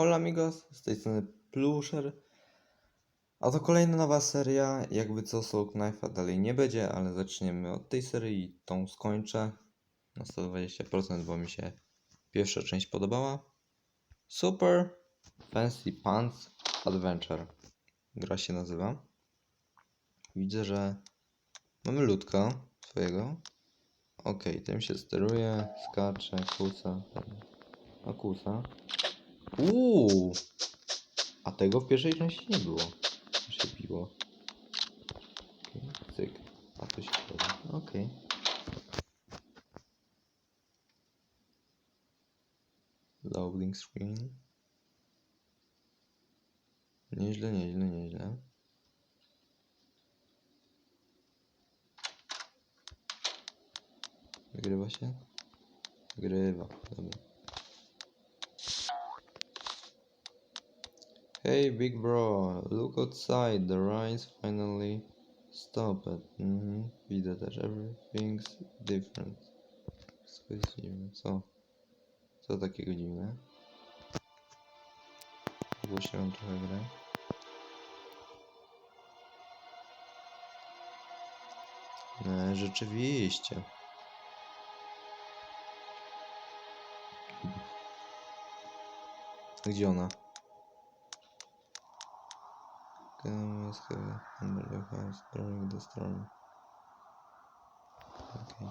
Hola amigos, z tej strony Plusher. A to kolejna nowa seria, jakby co Soul Knife'a dalej nie będzie, ale zaczniemy od tej serii i tą skończę na 120%, bo mi się pierwsza część podobała. Super Fancy Pants Adventure. Gra się nazywa. Widzę, że mamy ludka swojego. Okej, tym się steruje, skacze, kuca. A kuca. Uuu! A tego w pierwszej części nie było. Się piło. Okay, cyk. A to się robi. Okej. Loading screen. Nieźle, nieźle, nieźle. Wygrywa się? Wygrywa, dobra. Hey, big bro, look outside. The rain's finally stopped. Mhm, widzę też. Everything's different. Wszystko jest dziwne. Co? Co takiego dziwne? Ogłosiłem trochę grę. No, rzeczywiście. Gdzie ona? Heavy under the house during the storm. Okej.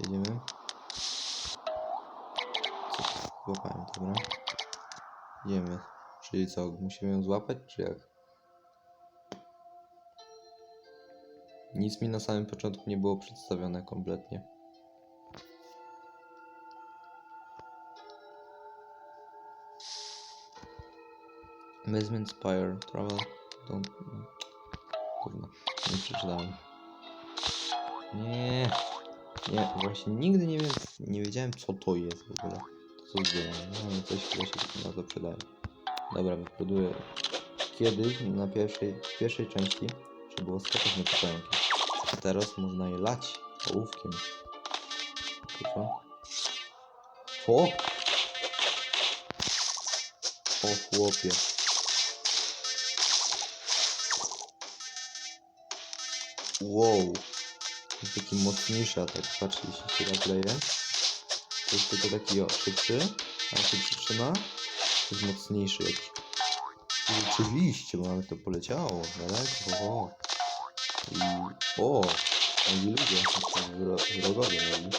Jedziemy. Co? Złapałem, dobra. Jedziemy. Czyli co, musimy ją złapać, czy jak? Nic mi na samym początku nie było przedstawione kompletnie. Basement Spire Travel Don't... Kurwa, nie przeczytałem. Nie, nie, właśnie nigdy nie wiem, nie wiedziałem co to jest w ogóle. To co zbieram, no ale coś chyba się to przydaje. Dobra, wyproduję kiedyś na pierwszej, w pierwszej części trzeba było skakać na pająki. A teraz można je lać ołówkiem. Co? O! O chłopie. Wow. To jest taki mocniejszy atak. Patrzcie, jeśli się nakleję. To jest tylko taki o, szybszy. A się przytrzyma, to jest mocniejszy jakiś. Rzeczywiście, bo nawet to poleciało daleko. O. I o, oni ludzie, wrogowie mieli.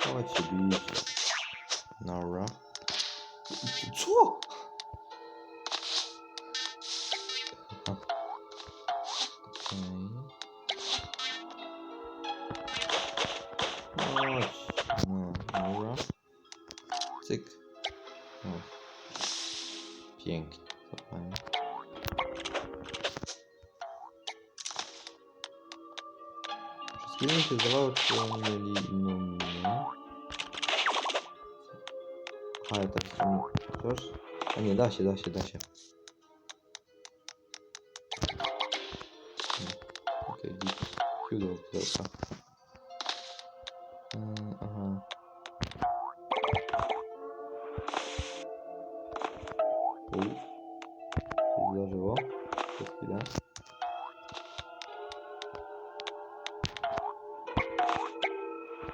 Chodźcie, bijcie. Nora. Co? Okej. Chodź. No, dobra. Cyk. O. Pięknie. Zapałem. Wszystkim mi się zdawało, czy oni mieli inną minę. Ale tak są... Chociaż... A nie, da się, da się, da się. U. Coś zdarzyło? Przez chwilę.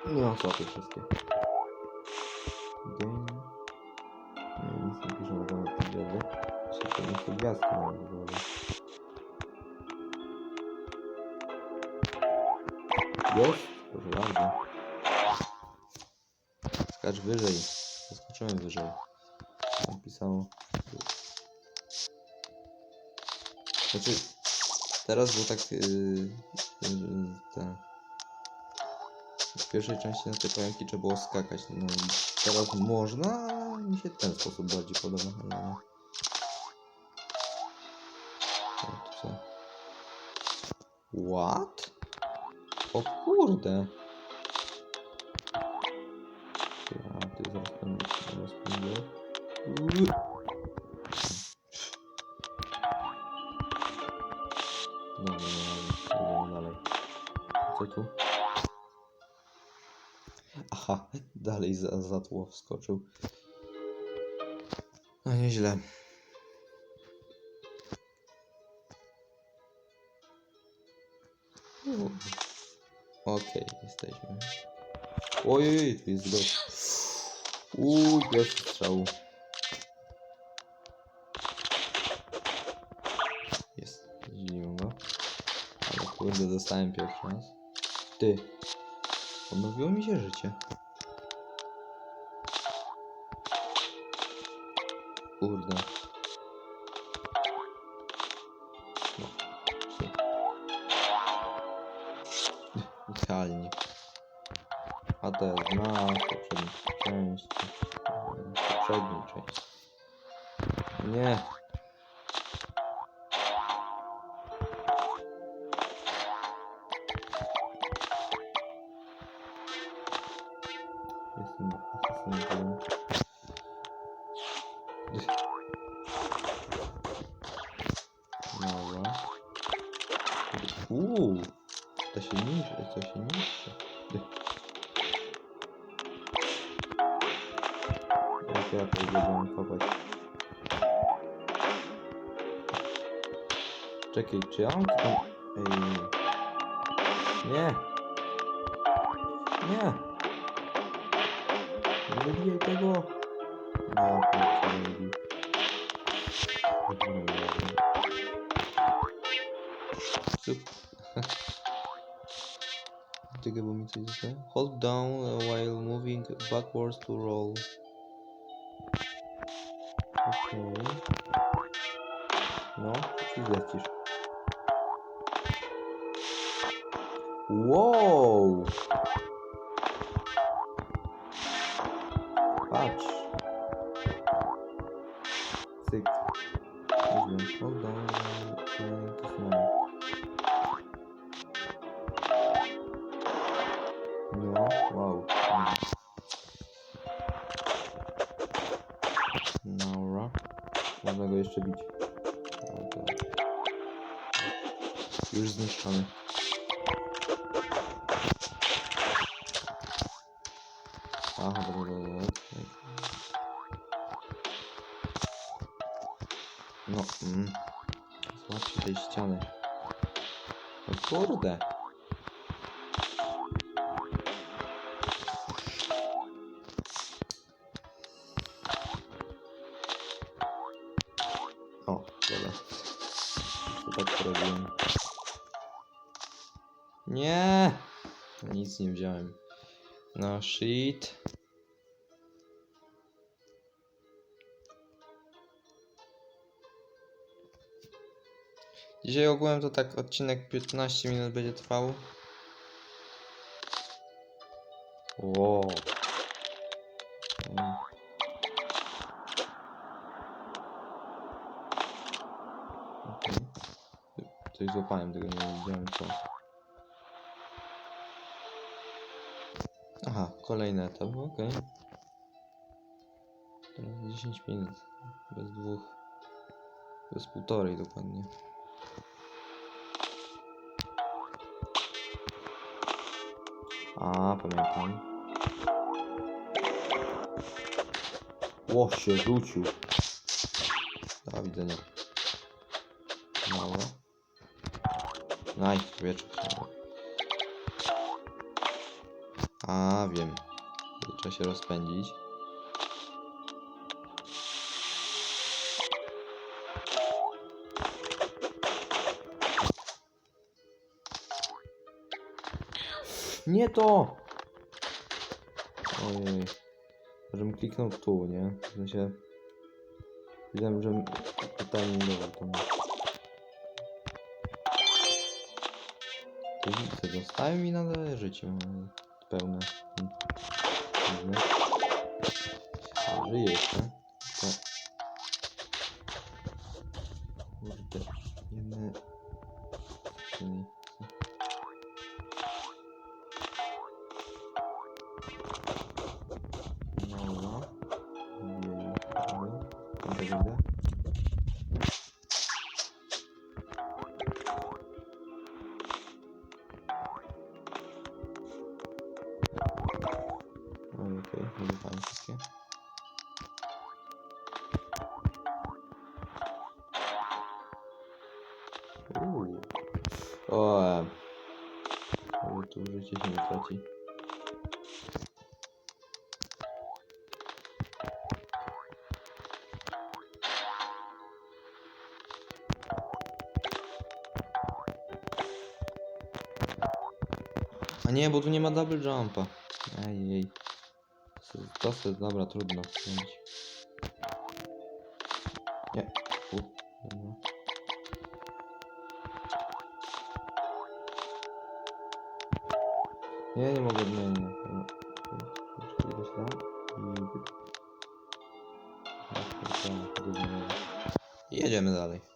Nie mam słapy wszystkie. Game. Nie, nic nie pisze na temat tej gwiazdy. Jeszcze nie chcę gwiazdki mam w głowie. Jest? Proszę bardzo. Skacz wyżej. Zaskoczyłem wyżej. Tam Znaczy, teraz było tak. Yy, yy, te, w pierwszej części na te pająki trzeba było skakać. No teraz można, ale mi się ten sposób bardziej podoba. Ale... Co? What? O kurde. Za, za tło wskoczył. No nieźle. Okej, jesteśmy. Ojej, tu jest gość. Uuu, pierwszy strzał. Jest, zdziwiłem go. Ale kurde, dostałem pierwszy raz. Ty. Odnowiło mi się życie. Kurde. Idealnie. A jest na poprzedniej części. Poprzedniej części. Nie. Czekaj, czy ja mam. Ej. Nie! Nie! Nie wybijaj tego! A, kurczę, nie wybij. Sup. Czekaj, bo mi coś zostało. Hold down while moving backwards to roll. Okej. No, czy zlecisz? Wow! Patrz. Cyk. No, wow. Dobra. Można go jeszcze bić. Już zniszczony. Aha, dobra, dobra, dobra. No, mm. Złapcie tej ściany. Kurde. O. Co tak? Nie! Nic nie wziąłem. No shit. Dzisiaj ogółem to tak odcinek 15 minut będzie trwał. Wow. Okej. Coś złapałem, tego nie wiedziałem co. Aha, kolejny etap, okej. Teraz 10 minut. Bez dwóch. Bez półtorej dokładnie. A, pamiętam. Ło się rzucił. Do widzenia. Mało. Naj, wieczór. A, wiem. Trzeba się rozpędzić. Nie to! Ojej. Żebym kliknął tu, nie? W sensie... Widziałem, że totalnie to. Ty widzę, dostałem i nadal życie pełne. A, Żyję jeszcze. To... Ale tu życie się nie traci. A nie, bo tu nie ma double jumpa. Ej, To se, dobra, trudno. zrobić. Nie, nie mogę. Czekaj, idę tam i... Jedziemy dalej.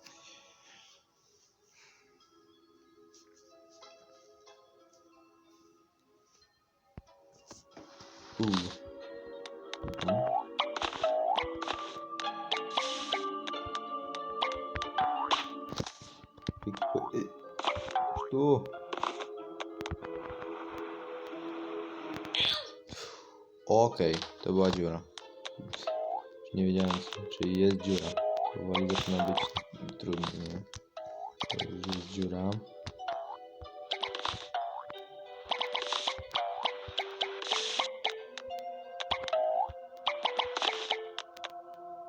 Dziura. Powoli zaczyna być trudno, już jest dziura.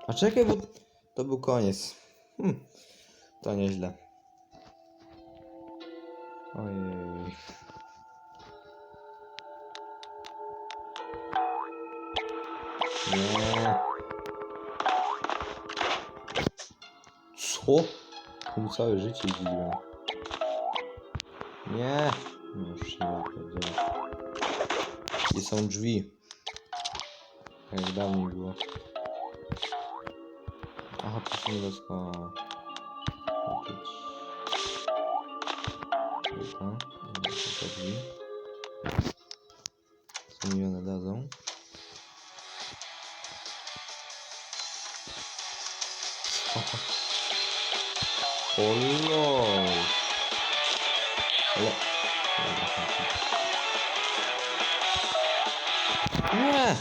A czekaj, bo to był koniec. Hm, to nieźle. Całe życie dziwiłem. Nie. Już nie pierdzielę. Gdzie są drzwi? Jak dawniej było. Aha, to się nie da sko- skoczyć. Dobra, drzwi. Co mi one dadzą? O lol. Ale... Dobra, chodźmy. Nie!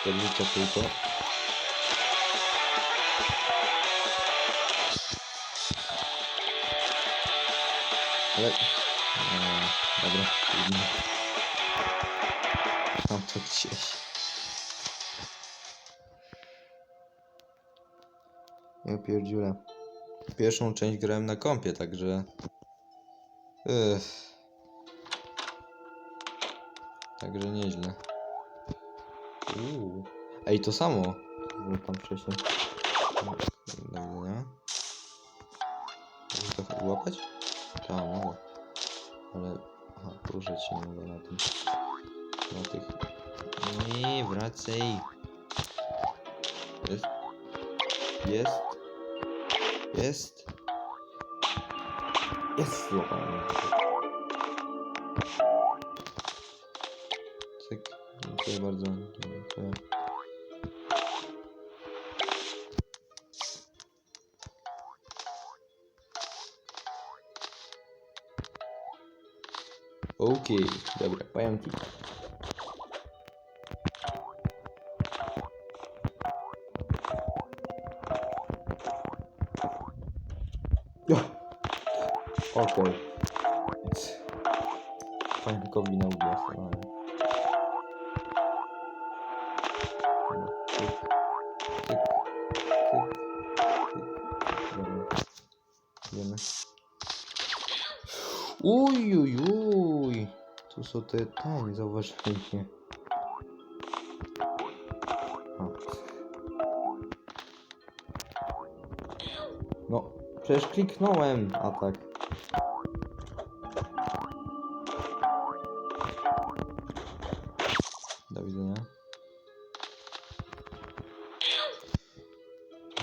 Cztery życia tylko. Ale... Eee, dobra, trudno. Mam to gdzieś. Ja pierdziule. Pierwszą część grałem na kompie, także... Ech. Także nieźle. Uuu. Ej, to samo. Tam wcześniej. Dobra, nie? Mogę to łapać? Tak, mogę. Ale... Aha, poruszać się nie mogę na tym. Na tych... Nie, wracaj. Jest. Jest. Jest. Jest. Złapałem. Cyk. Dziękuję bardzo. Dziękuję. Okej, dobra, pająki. Pająkowi na stanąłem. Dobra, cyk, cyk. Uj, uj, uj. Tu są te, te, nie zauważyłem mnie. O. No, przecież kliknąłem atak.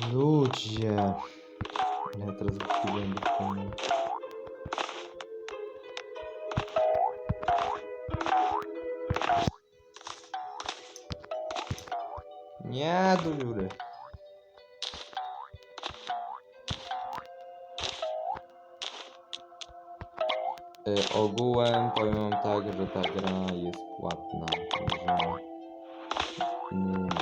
Ludzie. Ja teraz wychwyciłem dokładnie. Nie, do dziury. Y, ogółem powiem tak, że ta gra jest płatna. Dobra. Mm.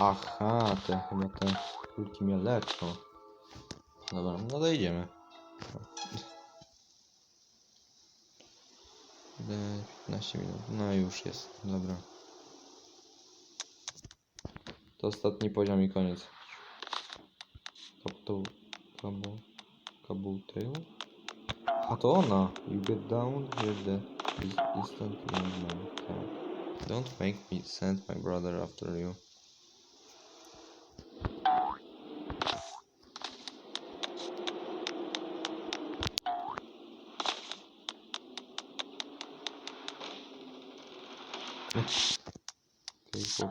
Aha, te chyba te kulki mnie leczą. Dobra, no to idziemy. Idę 15 minut. No już jest, dobra. To ostatni poziom i koniec. To, kabu, kabu tail? A to ona! You get down here the is instantly okay. Don't make me send my brother after you.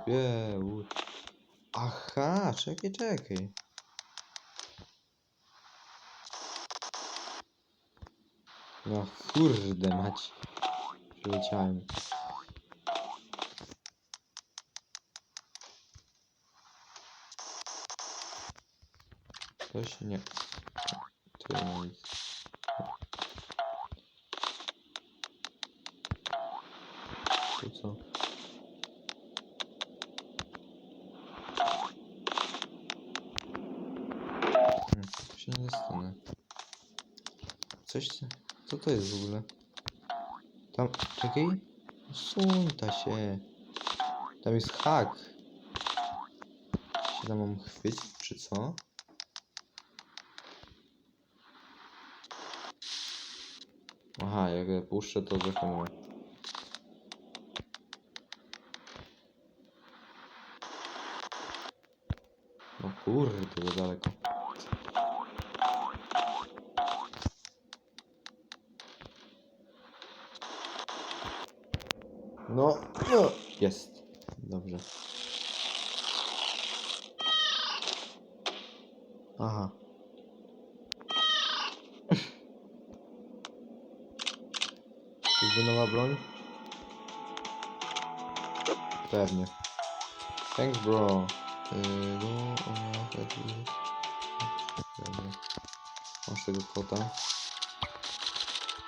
U- Aha, czekaj, czekaj. No kurde mać. Przyleciałem. Coś nie. Nie ma nic. Tu co? Hmm, tu się nie dostanę. Coś... Co to jest w ogóle? Tam... Czekaj. Suń ta się. Tam jest hak. Się tam mam chwycić, czy co? Aha, jak je puszczę, to zahamuje. No kurde, to daleko. No, no, jest. Dobrze. Aha. Czyżby nowa broń? Pewnie. Thanks bro. No, ona wtedy... Dobra. Masz tego kota.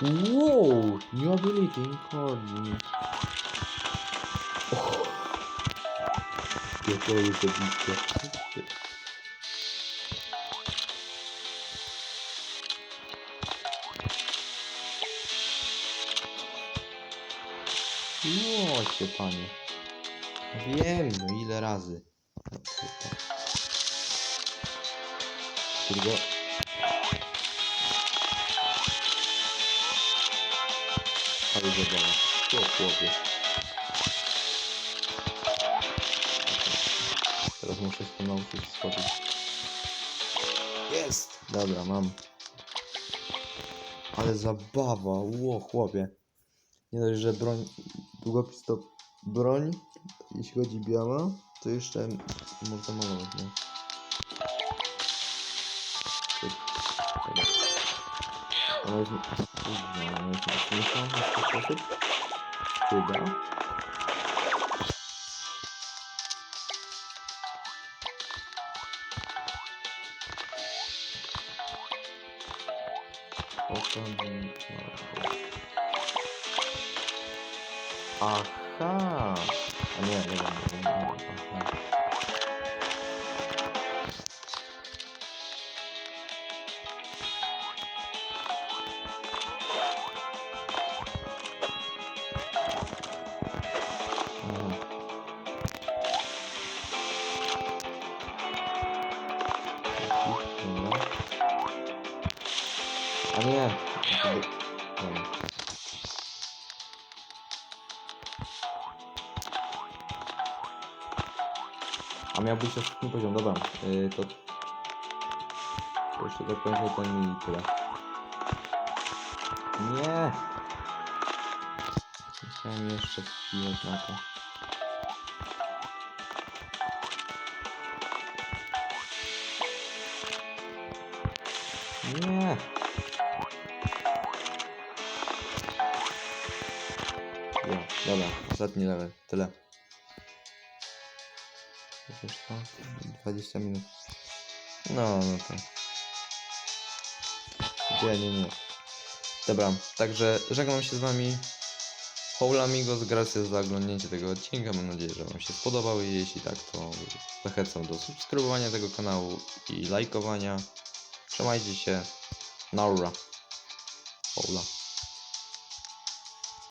Wow! New ability in coordinate. Pierdolę to blisko. Panie. Wiem, no ile razy. Tylko... Ale zabawa. O chłopie. Teraz muszę się nauczyć schodzić. Jest! Dobra, mam. Ale zabawa, ło chłopie. Nie dość, że broń, długopis to broń, jeśli chodzi biała, to jeszcze można malować, nie? Ona jest... Ona jest Aha! A nie, nie wiem, nie wiem. Aha. Aha. A nie! A miał być ostatni poziom, dobra. Yy, to... jeszcze dokończę ten i tyle. Nie! Chciałem jeszcze wpijać na to. Nie! Ostatni level, tyle. Chociaż to 20 minut. No, no to. Nie, nie, nie. Dobra, także żegnam się z wami. Hola amigos, gracias za oglądnięcie tego odcinka. Mam nadzieję, że wam się spodobał i jeśli tak, to zachęcam do subskrybowania tego kanału i lajkowania. Trzymajcie się. Naura. Hola.